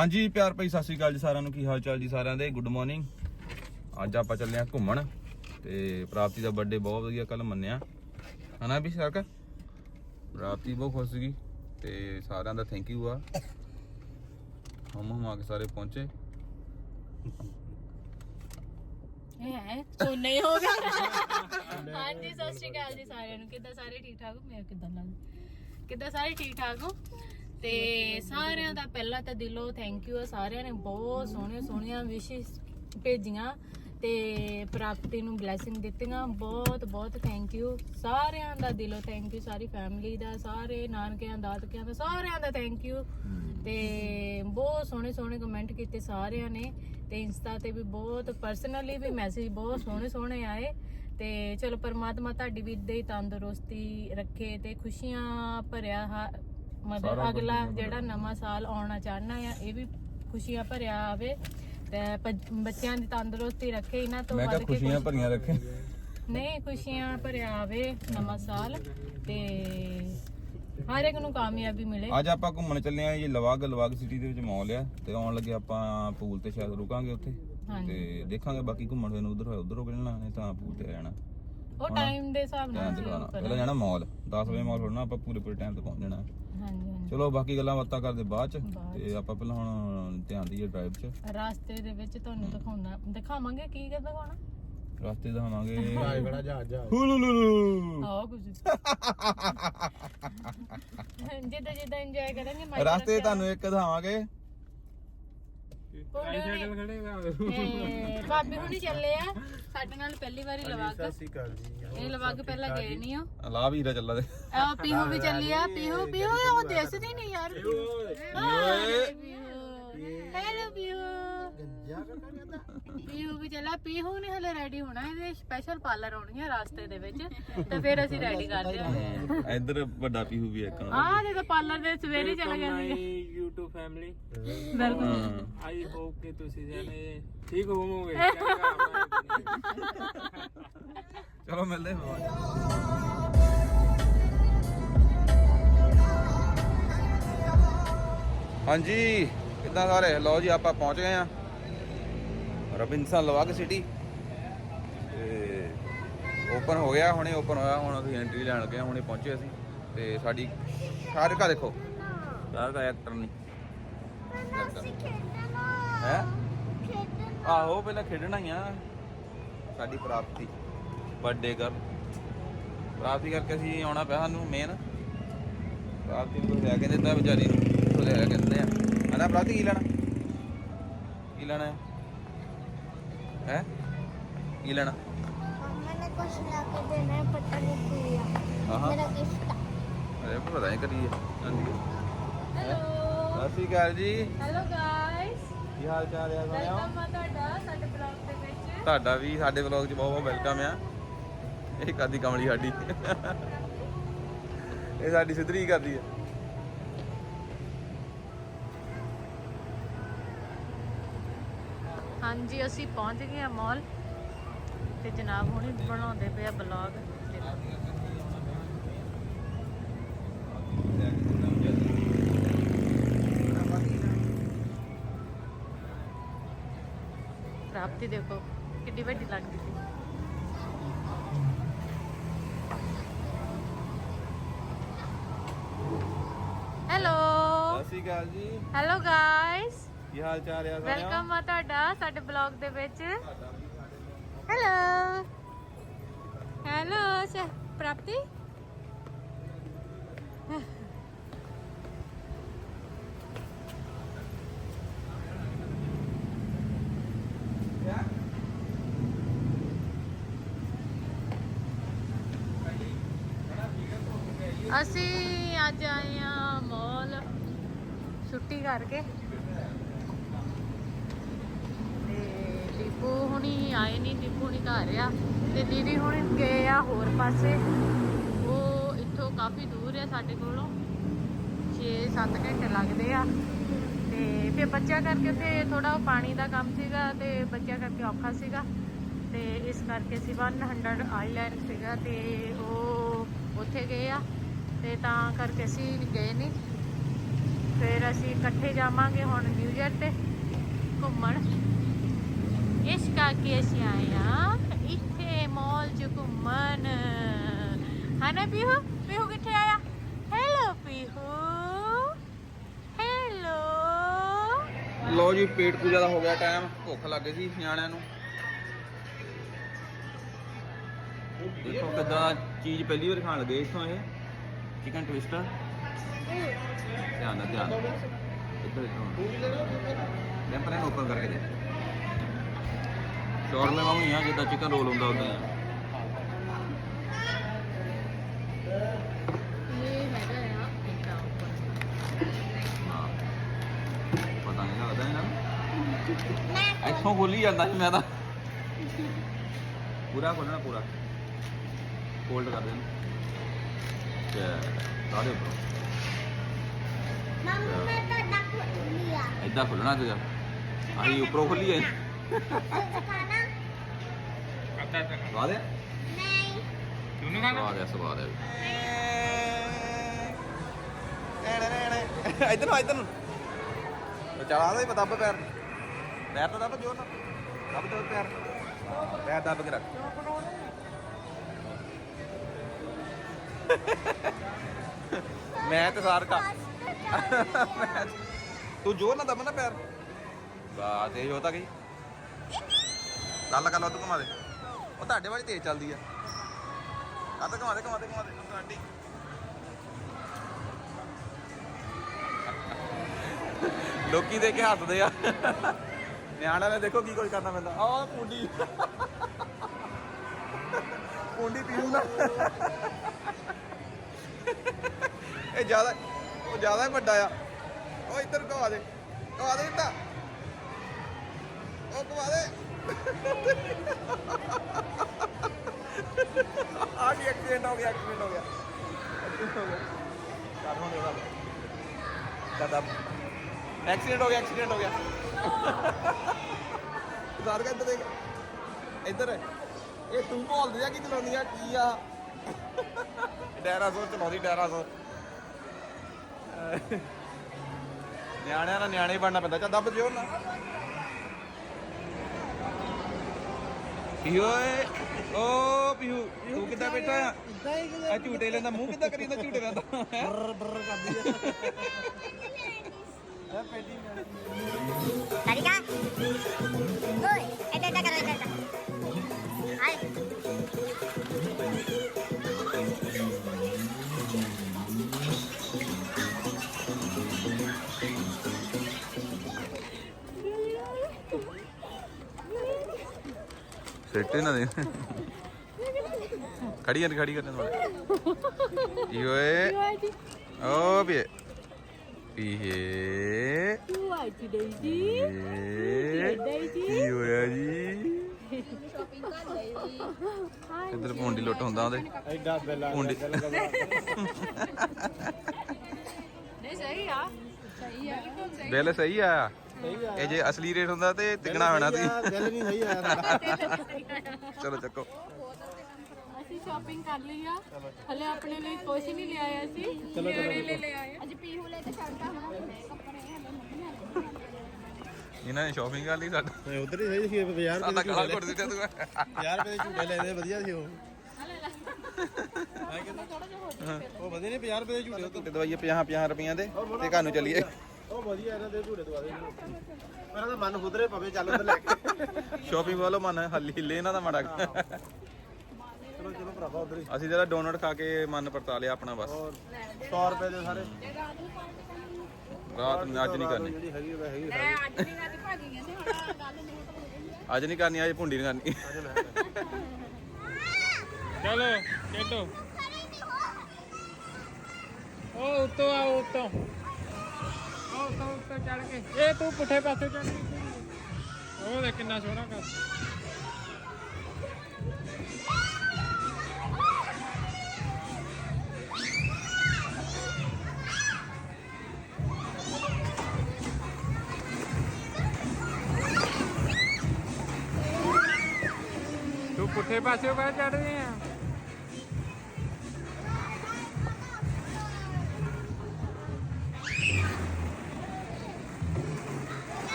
ਹਾਂਜੀ, ਪਿਆਰ ਭਾਈ ਸਤਿ ਸ਼੍ਰੀ ਅਕਾਲ ਜੀ ਸਾਰਿਆਂ ਨੂੰ। ਕੀ ਹਾਲ ਚਾਲ ਜੀ ਸਾਰਿਆਂ ਦੇ? ਗੁੱਡ ਮਾਰਨਿੰਗ ਅੱਜ ਆਪਾਂ ਚੱਲੇ ਆ ਘੁੰਮਣ ਤੇ ਪ੍ਰਾਪਤੀ ਦਾ ਬਰਥਡੇ ਬਹੁਤ ਵਧੀਆ ਕੱਲ ਮੰਨਿਆ। ਹਨਾ ਵੀ ਸਰਕ ਪ੍ਰਾਪਤੀ ਬਹੁਤ ਖੁਸ਼ ਸੀਗੀ ਤੇ ਸਾਰਿਆਂ ਦਾ ਥੈਂਕ ਯੂ ਆ। ਹਮ ਹਮ ਆ ਕੇ ਸਾਰੇ ਪਹੁੰਚੇ। ਹੈ? ਸੋਨੇ ਹੋ ਗਿਆ ਹਾਂਜੀ, ਸਤਿ ਸ਼੍ਰੀ ਅਕਾਲ ਜੀ ਸਾਰਿਆਂ ਨੂੰ। ਕਿੱਦਾਂ ਸਾਰੇ ਠੀਕ ਠਾਕ ਹੋ? ਮੈਂ ਕਿੱਦਾਂ ਲੱਗ ਕਿੱਦਾਂ ਸਾਰੇ ਠੀਕ ਠਾਕ ਹੋ? ਤੇ ਸਾਰਿਆਂ ਦਾ ਪਹਿਲਾਂ ਤਾਂ ਦਿਲੋਂ ਥੈਂਕ ਯੂ ਆ। ਸਾਰਿਆਂ ਨੇ ਬਹੁਤ ਸੋਹਣੀਆਂ ਸੋਹਣੀਆਂ ਵਿਸ਼ੇਸ ਭੇਜੀਆਂ ਤੇ ਪ੍ਰਾਪਤੀ ਨੂੰ ਬਲੇਸਿੰਗ ਦਿੱਤੀਆਂ। ਬਹੁਤ ਬਹੁਤ ਥੈਂਕ ਯੂ ਸਾਰਿਆਂ ਦਾ ਦਿਲੋਂ ਥੈਂਕ ਯੂ ਸਾਰੀ ਫੈਮਿਲੀ ਦਾ ਸਾਰੇ ਨਾਨਕਿਆਂ ਦਾਦਕਿਆਂ ਦਾ ਸਾਰਿਆਂ ਦਾ ਥੈਂਕ ਯੂ ਤੇ ਬਹੁਤ ਸੋਹਣੇ ਸੋਹਣੇ ਕਮੈਂਟ ਕੀਤੇ ਸਾਰਿਆਂ ਨੇ। ਤੇ ਇੰਸਟਾ ਤੇ ਵੀ ਬਹੁਤ ਪਰਸਨਲੀ ਵੀ ਮੈਸੇਜ ਬਹੁਤ ਸੋਹਣੇ ਸੋਹਣੇ ਆਏ। ਤੇ ਚਲੋ ਪਰਮਾਤਮਾ ਤੁਹਾਡੀ ਵੀ ਇਦਾਂ ਹੀ ਤੰਦਰੁਸਤੀ ਰੱਖੇ ਤੇ ਖੁਸ਼ੀਆਂ ਭਰਿਆ ਸਾਰਾ ਮਤਲਬ ਕੁਝ ਅਗਲਾ ਜਿਹੜਾ ਨਵਾਂ ਸਾਲ ਆਉਣਾ ਚਾਹਨਾ ਆ ਇਹ ਵੀ ਖੁਸ਼ੀਆਂ ਭਰਿਆ ਆਵੇ ਤੇ ਪ- ਬੱਚਿਆਂ ਦੀ ਤੰਦਰੁਸਤੀ ਰੱਖੇ ਇਹਨਾਂ ਤੋਂ ਮੈਂ ਕਿਹਾ ਵੱਧ ਕੇ ਖੁਸ਼ੀਆਂ ਕੁਛ- ਭਰੀਆਂ ਰੱਖੇ। ਨਹੀਂ ਖੁਸ਼ੀਆਂ ਭਰਿਆ ਆਵੇ ਨਵਾਂ ਸਾਲ ਤੇ ਹਰ ਇੱਕ ਨੂੰ ਕਾਮਯਾਬੀ ਮਿਲੇ। ਅੱਜ ਆਪਾਂ ਘੁੰਮਣ ਚੱਲੇ ਆ ਜੀ ਲਵਾਗ ਲਵਾਗ ਸਿਟੀ ਦੇ ਵਿੱਚ ਮੌਲ ਆ ਤੇ ਆਉਣ ਲੱਗੇ ਆਪਾਂ ਪੂਲ ਤੇ ਸ਼ਾਇਦ ਰੁਕਾਂਗੇ ਉੱਥੇ। ਹਾਂਜੀ। ਤੇ ਦੇਖਾਂਗੇ ਬਾਕੀ ਘੁੰਮਣ ਫਿਰ ਉਧਰ ਹੋਇਆ ਉਧਰ ਰੁਕ ਜਾਣਾ ਨਹੀਂ ਤਾਂ ਪੂਲ ਤੇ ਆ ਜਾਣਾ ਉਹ ਟਾਈਮ ਦੇ ਹਿਸਾਬ ਨਾਲ ਟਾਈਮ ਤੇ ਅਸੀਂ ਜਾਣਾ ਉਹ ਪਹਿਲਾਂ। ਜਾਣਾ ਮੌਲ 10 ਵਜੇ ਮੌਲ ਹੋਣਾ ਆਪਾਂ ਪੂਰੇ ਪੂਰੇ ਟਾਈਮ ਤੇ ਪਹੁੰਚ ਜਾਣਾ। ਹਾਂਜੀ ਹਾਂਜੀ। ਚਲੋ ਬਾਕੀ ਗੱਲਾਂ ਬਾਤਾਂ ਕਰਦੇ ਬਾਅਦ ਚ ਬਾਅਦ ਤੇ ਆਪਾਂ ਪਹਿਲਾਂ ਹੁਣ ਧਿਆਨ ਦਈਏ ਡਰਾਈਵ 'ਚ। ਰਾਸਤੇ ਦੇ ਵਿੱਚ ਤੁਹਾਨੂੰ ਦਿਖਾਉਣਾ ਦਿਖਾਵਾਂਗੇ ਕੀ ਕਰ ਦਿਖਾਉਣਾ? ਰਸਤੇ ਦਿਖਾਵਾਂਗੇ। ਬੜਾ ਜਹਾਜ਼ ਜਹਾਜ਼। ਹੁਲੁਲੁਲੁ। ਆਓ ਕੁਝ ਜਿੱਦਾਂ ਜਿੱਦਾਂ ਇੰਜੋਏ ਕਰਾਂਗੇ ਮਾਈਕ ਰਸਤੇ ਰੱਖਿਆ। ਤੁਹਾਨੂੰ ਇੱਕ ਦਿਖਾਵਾਂਗੇ। ਕੋੜੇ ਸਾਈਕਲ ਖੜੇਗਾ ਇਹ ਭਾਬੀ ਹੁਣੀ ਚੱਲੇ ਆ। ਸਾਡੇ ਨਾਲ ਪਹਿਲੀ ਵਾਰੀ ਲਵਾਗ। ਸਤਿ ਸ਼੍ਰੀ ਅਕਾਲ ਜੀ। ਇਹ ਲਵਾਗ ਪਹਿਲਾਂ ਗਏ ਨਹੀਂ ਹੋ? ਲਾ ਵੀਰਾ ਚੱਲਾ ਦੇ। ਆ ਪੀਹੂ ਵੀ ਚੱਲੀ ਆ ਪੀਹੂ ਪੀਹੂ ਉਹ ਦਿਸਦੀ ਨਹੀਂ ਯਾਰ। ਹੈਲੋ ਪੀਹੂ। ਗੰਜਾ ਪੀਹੂ ਵੀ ਚੱਲਾ ਪੀਹੂ ਨੇ ਹਲੇ ਰੈਡੀ ਹੋਣਾ ਇਹਦੇ ਸਪੈਸ਼ਲ ਪਾਰਲਰ ਆਉਣੀ ਆ ਰਾਸਤੇ ਦੇ ਵਿੱਚ ਤੇ ਫਿਰ ਅਸੀਂ ਰੈਡੀ ਕਰਦੇ ਹਾਂ ਇੱਧਰ ਵੱਡਾ ਪੀਹੂ ਵੀ ਇੱਕ ਆ ਜਦੋਂ ਪਾਰਲਰ ਦੇ ਸਵੇਰੇ ਚਲੇ ਜਾਂਦੀ ਮਾਈ YouTube ਫੈਮਿਲੀ ਬਿਲਕੁਲ। ਹਾਂ। ਆਈ ਹੋਪ ਕਿ ਤੁਸੀਂ ਜਾਨੇ ਠੀਕ ਹੋਵੋਗੇ। ਚਲੋ ਮਿਲਦੇ ਹਾਂ। ਬਾਅਦ 'ਚ। ਹਾਂਜੀ ਕਿੱਦਾਂ ਸਾਰੇ? ਲਓ ਜੀ ਆਪਾਂ ਪਹੁੰਚ ਗਏ ਆ ਰਬਿਨਸਨ ਲਵਾਗ ਸਿਟੀ। ਤੇ ਓਪਨ ਹੋ ਗਿਆ, ਹੁਣੇ ਓਪਨ ਹੋਇਆ, ਹੁਣ ਅਸੀਂ ਐਂਟਰੀ ਲੈਣ ਲੱਗੇ ਹੁਣੇ ਪਹੁੰਚੇ ਅਸੀਂ। ਤੇ ਸਾਡੀ ਸ਼ਾਰਕਾ ਦੇਖੋ। ਸ਼ਾਰਕਾ ਐਕਟਰ ਨਹੀਂ ਹੈ? ਆਹੋ, ਪਹਿਲਾਂ ਖੇਡਣਾ ਹੀ ਆ। ਸਾਡੀ ਪ੍ਰਾਪਤੀ। ਬਰਥਡੇ ਕਰ ਪ੍ਰਾਪਤੀ ਕਰਕੇ ਅਸੀਂ ਆਉਣਾ ਪਿਆ ਸਾਨੂੰ ਮੇਨ ਪ੍ਰਾਪਤੀ ਨੂੰ ਲੈ ਕੇ ਦਿੱਤਾ ਵਿਚਾਰੀ ਨੂੰ। ਲੈ ਕੇ ਦਿੰਦੇ ਆ। ਹਨਾ ਪ੍ਰਾਪਤੀ, ਕੀ ਲੈਣਾ? ਕੀ ਲੈਣਾ ਹੈ? ਕੀ ਲੈਣਾ? ਮੰਮਾ ਨੇ ਲਾ ਕੇ ਦੇਣਾ ਹੈ ਨਹੀਂ ਕੀ ਆ। ਮੇਰਾ ਗਿਫਟ ਅਰੇ ਪਤਾ ਨਹੀਂ ਕਰੀ ਹੈ ਹਾਂਜੀ। ਹੈਲੋ। ਸਤਿ ਸ਼੍ਰੀ ਅਕਾਲ ਜੀ। Hello guys. ਕੀ ਹਾਲ ਚਾਲ ਹੈ ਵੈਲਕਮ ਆ ਤੁਹਾਡਾ ਸਾਡੇ ਬਲੌਗ ਦੇ ਵਿੱਚ। ਤੁਹਾਡਾ ਵੀ ਸਾਡੇ ਵਲੌਗ 'ਚ ਬਹੁਤ ਬਹੁਤ ਵੈਲਕਮ ਆ। ਇਹ ਕਾਦੀ ਕਮਲੀ ਸਾਡੀ। ਇਹ ਸਾਡੀ ਸਿੱਧਰੀ ਕਰਦੀ ਹੈ ਹਾਂਜੀ ਅਸੀਂ ਪਹੁੰਚ ਗਏ ਆ ਮਾਲ ਤੇ ਜਨਾਬ ਹੁਣੇ ਬਣਾਉਂਦੇ ਪਏ ਆ ਬਲੌਗ ਪ੍ਰਾਪਤੀ ਦੇਖੋ ਕਿੱਡੀ ਵੱਡੀ ਲੱਗਦੀ ਸੀ। ਹੈਲੋ ਸਤਿ ਸ਼੍ਰੀ ਅਕਾਲ ਜੀ। ਹੈਲੋ ਗਾਇਸ ਕੀ ਹਾਲ ਚਾਲ ਹੈ ਸੋਹਣਿਓ ਵੈਲਕਮ ਆ ਤੁਹਾਡਾ, ਸਾਡੇ ਬਲੌਗ ਦੇ ਵਿੱਚ। ਹੈਲੋ ਹੈਲੋ ਸ ਪ੍ਰਾਪਤੀ? ਅਸੀਂ ਅੱਜ ਆਏ ਆ ਮਾਲ ਛੁੱਟੀ ਕਰਕੇ ਤੇ ਦੀਪੂ ਹੁਣੀ ਆਏ ਨਹੀਂ ਦੀਪੂ ਹੁਣੀ ਘਰ ਆ ਤੇ ਦੀਦੀ ਹੁਣ ਗਏ ਆ ਹੋਰ ਪਾਸੇ। ਉਹ ਇੱਥੋਂ ਕਾਫੀ ਦੂਰ ਆ ਸਾਡੇ ਕੋਲੋਂ। 6-7 ਘੰਟੇ ਲੱਗਦੇ ਆ। ਤੇ ਫਿਰ ਬੱਚਿਆਂ ਕਰਕੇ ਤੇ ਥੋੜਾ ਪਾਣੀ ਦਾ ਕੰਮ ਸੀਗਾ ਤੇ ਬੱਚਿਆਂ ਕਰਕੇ ਔਖਾ ਸੀਗਾ। ਤੇ ਇਸ ਕਰਕੇ ਅਸੀਂ 100 ਆਈਲੈਂਡ ਸੀਗਾ ਤੇ ਉਹ ਉੱਥੇ ਗਏ ਆ। ਤੇ ਤਾਂ ਕਰਕੇ ਅਸੀਂ ਗਏ ਨਹੀਂ ਫਿਰ ਅਸੀਂ ਇਕੱਠੇ ਜਾਵਾਂਗੇ ਹੁਣ ਨਿਊ ਇਅਰ ਤੇ ਘੁੰਮਣ। ਇਸ ਕਰਕੇ ਅਸੀਂ ਆਏ ਆ ਇੱਥੇ ਮਾਲ 'ਚ ਘੁੰਮਣ ਹਨਾ ਪੀਹੂ ਪੀਹੂ ਕਿੱਥੇ ਆਇਆ ਹੈਲੋ ਪੀਹੂ ਹੈਲੋ ਲੋ ਜੀ, ਪੇਟ ਪੂਜਾ ਦਾ ਹੋ ਗਿਆ ਟਾਈਮ ਭੁੱਖ ਲੱਗ ਗਈ ਸੀ ਨਿਆਣਿਆਂ ਨੂੰ। ਦੇਖੋ ਕਿੱਦਾਂ ਚੀਜ਼ ਪਹਿਲੀ ਵਾਰ ਖਾਣ ਲੱਗੇ ਇੱਥੋਂ ਇਹ। ਚਿਕਨ ਟਵਿਸਟਰ ਧਿਆਨ ਨਾਲ, ਧਿਆਨ ਇੱਧਰ ਇੱਧਰ ਲੈਂਪਰ ਨੂੰ ਓਪਨ ਕਰਕੇ ਦੇ। ਸ਼ੌਰਮੇ ਵਾਂਗੂ ਹੀ ਆ ਜਿੱਦਾਂ ਚਿਕਨ ਰੋਲ ਹੁੰਦਾ ਉਦਾਂ ਹੀ ਆ। ਇਹ ਹੈਗਾ ਆ ਇੱਦਾਂ ਉੱਪਰ। ਹਾਂ। ਪਤਾ ਨਹੀਂ ਲੱਗਦਾ ਇਹਨਾਂ ਇੱਥੋਂ ਖੋਲੀ ਜਾਂਦਾ ਸੀ ਮੈਂ ਤਾਂ। ਪੂਰਾ ਖੋਲਣਾ ਪੂਰਾ। ਫੋਲਡ ਕਰ ਦੇ ਇਹਨੂੰ ਤੇ ਦੇ ਉੱਪਰੋਂ। ਮੰਮੀ ਮੈਂ ਤਾਂ ਡੱਕ ਲਿਆ। ਏਦਾਂ ਖੋਲਣਾ ਸੀਗਾ। ਆਹੀ ਉੱਪਰੋਂ ਖੋਲੀ ਐ ਖਾਣਾ ਲਾ ਦੇ ਨਹੀਂ ਤੁਹਾਨੂੰ ਸਵਾਦ ਹੈ ਸਵਾਦ ਹੈ। ਇੱਧਰ ਨੂੰ ਇੱਧਰ ਨੂੰ। ਚਲਾ ਦੇ ਦੱਬ ਪੈਰ ਪੈਰ ਤਾਂ ਦੱਬ ਜੋਰ ਨਾਲ। ਦੱਬ ਦੇ ਪੈਰ ਪੈਰ ਦੱਬ ਕੇ ਰੱਖ। ਮੈਂ ਤੇ ਸਾਰ ਕਾ ਤੂੰ ਜੋਰ ਨਾਲ ਦੱਬ ਨਾ ਪੈਰ। ਬਾ ਤੇਜ਼ ਹੋ ਤਾਂ ਗਈ। ਲੱਲ ਕਰ ਲਾ ਤੂੰ ਘੁਮਾ ਦੇ। ਉਹ ਤੁਹਾਡੇ ਵਾਲੀ ਤੇਜ਼ ਚੱਲਦੀ ਆ। ਆ ਤਾਂ ਘੁਮਾ ਦੇ ਘੁਮਾ ਦੇ ਘੁਮਾ ਦੇ। ਤੂੰ ਆਂਟੀ। ਲੋਕੀ ਦੇ ਕੇ ਹੱਸਦੇ ਆ। ਨਿਆਣਿਆਂ ਨੇ ਦੇਖੋ ਕੀ ਕੁਝ ਕਰਨਾ ਪੈਂਦਾ। ਆ ਪੁੰਡੀ ਪੁੰਡੀ ਪੀੂ ਨਾ ਇਹ ਜ਼ਿਆਦਾ ਉਹ ਜ਼ਿਆਦਾ ਵੱਡਾ ਆ। ਉਹ ਇੱਧਰ ਘੁਮਾ ਦੇ। ਘੁਮਾ ਦੇ ਇੱਦਾਂ ਉਹ ਘੁਮਾ ਦੇ। ਆ ਕੀ ਐਕਸੀਡੈਂਟ ਹੋ ਗਿਆ ਐਕਸੀਡੈਂਟ ਹੋ ਗਿਆ, accident ਹੋ ਗਿਆ। ਕਰ ਹੁਣ ਇਹਦਾ। ਕਦਮ ਐਕਸੀਡੈਂਟ ਹੋ ਗਿਆ ਐਕਸੀਡੈਂਟ ਹੋ ਗਿਆ। ਜ਼ਾਰ ਕਰ ਇੱਧਰ ਦੇਖ। ਇੱਧਰ ਇਹ ਤੂੰ ਭੋਲਦੀ ਆ ਕੀ ਚਲਾਉਂਦੀ ਆ? ਕੀ ਆ? ਡੈਰਾਸੋਰ ਚਲਾਉਂਦੀ ਡੈਰਾਸੋਰ ਨਿਆਣਿਆਂ ਨਾਲ ਨਿਆਣੇ ਹੀ ਬਣਨਾ ਪੈਂਦਾ। ਚੱਲ ਦੱਬ ਜਿਓ ਨਾ। ਪੀਹੂ ਓਏ ਓ ਪੀਹੂ ਤੂੰ ਕਿੱਦਾਂ ਬੈਠਾ ਆ ਇਦਾਂ ਹੀ ਆ ਝੂਟੇ ਲੈਂਦਾ ਮੂੰਹ ਕਿੱਦਾਂ ਕਰੀ ਜਾਂਦਾ ਝੂਟੇ ਲੈਂਦਾ? ਬਰ ਬਰ ਕਰਦੀ ਹੈ ਇਹ ਪੈਟੀ Tariga. Uy, ito, ito, ito, ito, ito. Ay. ਸਿੱਟੇ ਨਾ ਦੇ। ਖੜੀ ਕਰ ਖੜੀ ਕਰਨ ਵਾਲੇ ਈ ਓਏ ਓ ਪੀਏ ਪੀਏ ਤੂੰ ਆਈ ਸੀ ਡੇਜੀ ਕੀ ਹੋਇਆ ਜੀ? ਇੱਧਰ ਪੌਂਡੀ ਲੁੱਟ ਹੁੰਦਾ ਉਹਦੇ। ਐਡਾ ਬੈਲਾ ਪੁੰਡੀ ਨਹੀਂ ਸਹੀ ਆ ਸਹੀ ਆ। ਬਿੱਲ ਸਹੀ ਆ? ਇਹ ਜੇ ਅਸਲੀ ਰੇਟ ਹੁੰਦਾ ਤੇ ਤਿਗਣਾ ਹੋਣਾ ਸੀ ਬਿੱਲ ਨਹੀਂ ਸਹੀ ਆਇਆ ਚਲੋ ਚੱਕੋ। ਅਸੀਂ ਸ਼ਾਪਿੰਗ ਕਰ ਲਈ ਆ। ਹਲੇ ਆਪਣੇ ਲਈ ਕੁਝ ਨਹੀਂ ਲਿਆਇਆ ਸੀ ਨਿਆਣੇ ਲਈ ਲੈ ਆਏ ਅੱਜ ਪੀਹੂ ਲੈ ਕੇ ਸ਼ਰਟਾਂ ਇਹਨਾਂ ਨੇ ਸ਼ਾਪਿੰਗ ਕਰ ਲਈ ਸਾਡਾ। ਉਧਰ ਹੀ ਸਹੀ ਸੀ 50 ਸਾਡਾ ਰੁਪਏ ਗਾਲ ਘੁੱਟ ਦਿੱਤਾ ਤੂੰ। 50 ਰੁਪਏ ਦੇ ਝੂਟੇ ਲੈਂਦੇ ਵਧੀਆ ਸੀ ਉਹ। ਉਹ ਵਧੀਆ ਨਹੀਂ 50 ਰੁਪਏ ਦੇ ਝੂਟੇ ਤੇ ਦਵਾਈਏ 50 50 ਰੁਪਈਆਂ ਦੇ ਤੇ ਘਰ ਨੂੰ ਚੱਲੀਏ। ਉਹ ਵਧੀਆ ਇਹਨਾਂ ਦੇ ਝੂਟੇ ਦਵਾ ਦੇ ਮੇਰਾ ਤਾਂ ਮਨ ਖੁਦਰੇ ਪਵੇ ਚੱਲ ਉਧਰ ਲੈ ਕੇ। ਸ਼ਾਪਿੰਗ ਵਾਲੋ ਮਨ ਹੱਲੀ ਹਿੱਲੇ ਇਹਨਾਂ ਦਾ ਮਾੜਾ। ਚਲੋ ਚਲੋ ਭਰਾਵਾ ਉਧਰ ਹੀ। ਅਸੀਂ ਜਿਹੜਾ ਡੋਨਟ ਖਾ ਕੇ ਮਨ ਪਰਤਾ ਲਿਆ ਆਪਣਾ ਬਸ। ਹੋਰ 100 ਰੁਪਏ ਦੇ ਸਾਰੇ। ਰਾਤ ਨੂੰ ਅੱਜ ਨਹੀਂ ਕਰਨੀ। ਜਿਹੜੀ ਹੈਗੀ ਉਹ ਹੈਗੀ ਸਾਰੀ। ਅੱਜ ਨਹੀਂ ਅੱਜ ਭਾਜੀ ਕਹਿੰਦੇ ਹੁਣ ਗੱਲ ਨਹੀਂ ਅੱਜ ਨਹੀਂ ਕਰਨੀ ਅੱਜ ਭੁੰਡੀ ਨਹੀਂ ਕਰਨੀ। ਚਲੋ ਖੇਡੋ। ਉਹ ਉੱਤੋਂ ਆ ਉੱਤੋਂ। ਉਹ ਉੱਤੋਂ ਉੱਤੋਂ ਚੜ ਕੇ। ਇਹ ਤੂੰ ਪੁੱਠੇ ਪਾਸੇ ਚੜ ਕੇ ਉਹ ਦੇਖ ਕਿੰਨਾ ਸੋਹਣਾ ਕਰ ਤੂੰ ਪੁੱਠੇ ਪਾਸੇ ਪਾ ਚੜਦੇ ਆ ਧੌਣ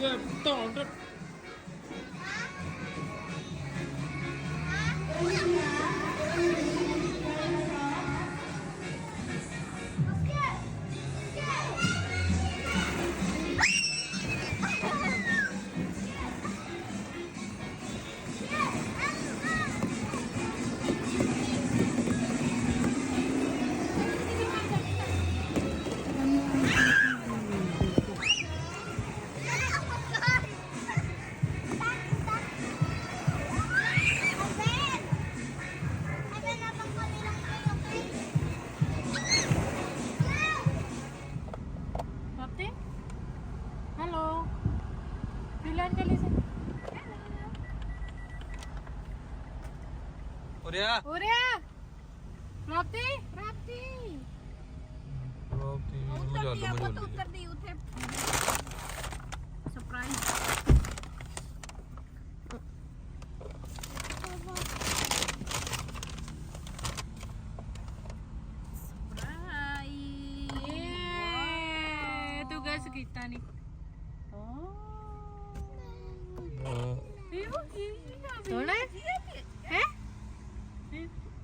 ਪਾਪੇ ਫਿਲਨ ਚਲੀ ਸੀ। ਉਰੇ ਆ ਉਰੇ ਆ ਪ੍ਰਾਪਤੀ ਪ੍ਰਾਪਤੀ ਉਤਰਦੀ ਆ ਪੁੱਤ ਉਤਰਦੀ ਉੱਥੇ। ਸਰਪ੍ਰਾਈਜ਼ ਸਰਪ੍ਰਾਈਜ਼ ਤੂੰ ਗੈਸ ਕੀਤਾ ਨਹੀਂ ਸੋਣਾ ਹੈ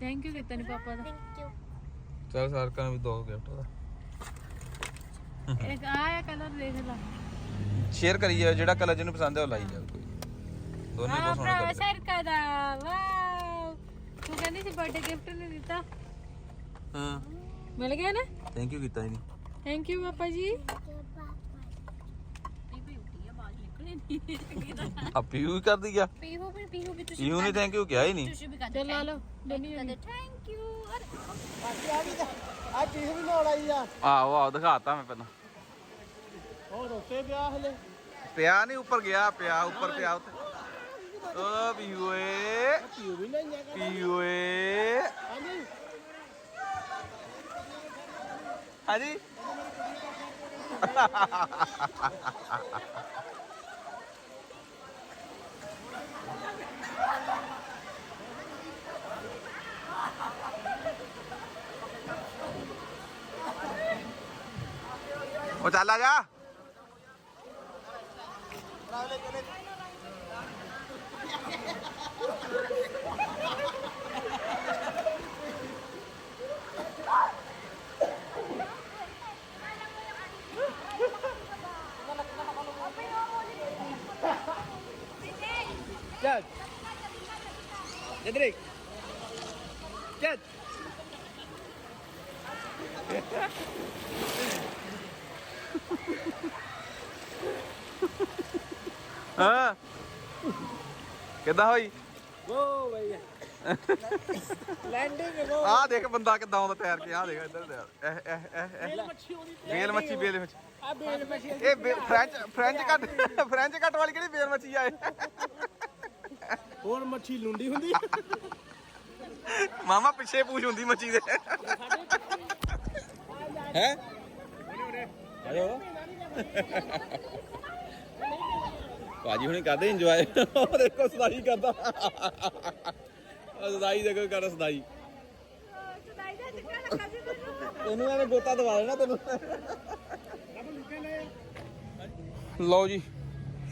ਥੈਂਕ ਯੂ ਕੀਤਾ ਨਹੀਂ ਪਾਪਾ ਦਾ ਚਲ ਸਰਕਾਰ ਨੂੰ ਵੀ ਦੋ ਗਿਫਟ ਦਾ ਇੱਕ ਆਇਆ ਕਲਰ ਦੇਖ ਲੈ ਸ਼ੇਅਰ ਕਰੀਏ ਜਿਹੜਾ ਕਲਰ ਜਿਹਨੂੰ ਪਸੰਦ ਹੈ ਉਹ ਲਾਈ ਜਾਓ ਕੋਈ ਦੋਨੇ ਬਹੁਤ ਸੋਹਣੇ ਕਲਰ ਸਰਕਾ ਦਾ ਵਾਓ ਤੂੰ ਕਹਿੰਦੀ ਸੀ ਬਰਥਡੇ ਗਿਫਟ ਨਹੀਂ ਦਿੱਤਾ ਹਾਂ ਮਿਲ ਗਿਆ ਨਾ ਥੈਂਕ ਯੂ ਕੀਤਾ ਜੀ ਥੈਂਕ ਯੂ ਪਾਪਾ ਜੀ ਆ ਪੀਯੂ ਹੀ ਕਰਦੀ ਗਿਆ ਪੀਹੂ ਵੀ ਪੀਹੂ ਵੀ ਤੁਸੀਂ ਪੀਯੂ ਨੇ ਥੈਂਕ ਯੂ ਕਿਹਾ ਹੀ ਨਹੀਂ। ਤੁਸੀਂ ਵੀ ਕਰ ਚੱਲ ਲਾ ਲਓ ਹੋਈ ਥੈਂਕ ਯੂ ਆ ਚੀਜ਼ ਵੀ ਨਾਲ ਆਈ ਆ। ਆਹੋ ਆਹੋ ਦਿਖਾਤਾ ਮੈਂ ਪਹਿਲਾਂ। ਉਹ ਰੋਤੇ ਪਿਆ ਹਲੇ? ਪਿਆ ਨਹੀਂ ਉੱਪਰ ਗਿਆ ਪਿਆ ਉੱਪਰ ਪਿਆ ਉੱਤੇ ਓ ਪੀਯੂ ਏ ਪੀਓ ਵੀ ਨਹੀਂ ਆ ਏ ਹਾਂਜੀ। ਹਾਂਜੀ। ਉਹ ਚੱਲ ਆ ਜਾ। ਹਾਂ। ਕਿੱਦਾਂ ਹੋਈ? ਵੋ ਬਈ ਲੈਂਡਿੰਗ ਵੋ ਆਹ ਦੇਖ ਬੰਦਾ ਕਿੱਦਾਂ ਆਉਂਦਾ ਤੈਰ ਕੇ ਆਹ ਦੇਖ ਇੱਧਰ ਦੇ ਇਹ ਇਹ ਇਹ ਇਹ। ਮੱਛੀ ਉਹਦੀ ਬੇਲ ਮੱਛੀ ਬੇਲ ਮੱਛੀ। ਆ ਬੇਲ ਮੱਛੀ ਇਹ ਫ੍ਰੈਂਚ ਫ੍ਰੈਂਚ ਕੱਟ ਫ੍ਰੈਂਚ ਕੱਟ ਵਾਲੀ ਕਿਹੜੀ ਬੇਲ ਮੱਛੀ ਆ ਹੋਰ ਮੱਛੀ ਲੁੰਡੀ ਹੁੰਦੀ। ਮਾਮਾ ਪਿੱਛੇ ਪੂਛ ਹੁੰਦੀ ਮੱਛੀ ਦੇ। ਹੈ? ਆਇਓ ਭਾਜੀ ਹੁਣੇ ਕਰਦੇ ਇੰਜੋਏ ਉਹ ਦੇਖੋ ਸਦਾਈ ਕਰਦਾ। ਸਦਾਈ ਦੇਖੋ ਕਰ ਸਦਾਈ। ਤੈਨੂੰ ਐਵੇਂ ਗੋਤਾ ਦਵਾ ਦੇਣਾ ਤੈਨੂੰ। ਲਓ ਜੀ,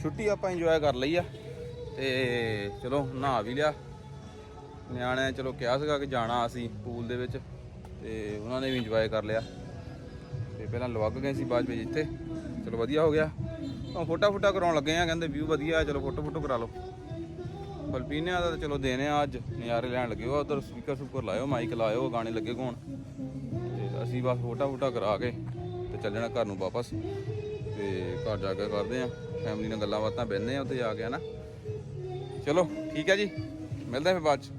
ਛੁੱਟੀ ਆਪਾਂ ਇੰਜੋਏ ਕਰ ਲਈ ਆ। ਤੇ ਚਲੋ ਨਹਾ ਵੀ ਲਿਆ। ਨਿਆਣਿਆਂ ਚਲੋ ਕਿਹਾ ਸੀਗਾ ਕਿ ਜਾਣਾ ਅਸੀਂ ਪੂਲ ਦੇ ਵਿੱਚ। ਤੇ ਉਹਨਾਂ ਨੇ ਵੀ ਇੰਜੋਏ ਕਰ ਲਿਆ। ਤੇ ਪਹਿਲਾਂ ਲਵਗ ਗਏ ਸੀ ਬਾਅਦ ਵਿੱਚ ਇੱਥੇ। ਚਲੋ ਵਧੀਆ ਹੋ ਗਿਆ। ਫੋਟਾ ਫੋਟਾ ਕਰਾਉਣ ਲੱਗੇ ਆ, ਕਹਿੰਦੇ ਵਿਊ ਵਧੀਆ ਚਲੋ ਫੋਟੋ ਫੋਟੋ ਕਰਾ ਲਓ। ਫਲਪੀਨਿਆਂ ਦਾ ਤਾਂ ਚਲੋ ਦੇਣੇ ਆ ਅੱਜ, ਨਜ਼ਾਰੇ ਲੈਣ ਲੱਗੇ ਹੋ ਉਧਰ ਸਪੀਕਰ ਸੁਪਰ ਲਾਇਓ ਮਾਈਕ ਲਾਇਓ, ਗਾਣੇ ਲੱਗੇ ਕੋਣ ਤੇ ਅਸੀਂ ਬਸ ਫੋਟਾ ਫੋਟਾ ਕਰਾ ਕੇ ਤੇ ਚੱਲ ਜਾਣਾ ਘਰ ਨੂੰ ਵਾਪਸ। ਤੇ ਘਰ ਜਾ ਕੇ ਕਰਦੇ ਆ ਫੈਮਿਲੀ ਨਾਲ ਗੱਲਾਂ ਬਾਤਾਂ ਬਹਿੰਦੇ ਆ, ਉੱਥੇ ਜਾ ਕੇ ਹਨਾ। ਚਲੋ, ਠੀਕ ਹੈ ਜੀ, ਮਿਲਦੇ ਆ ਫਿਰ ਬਾਅਦ ਚ।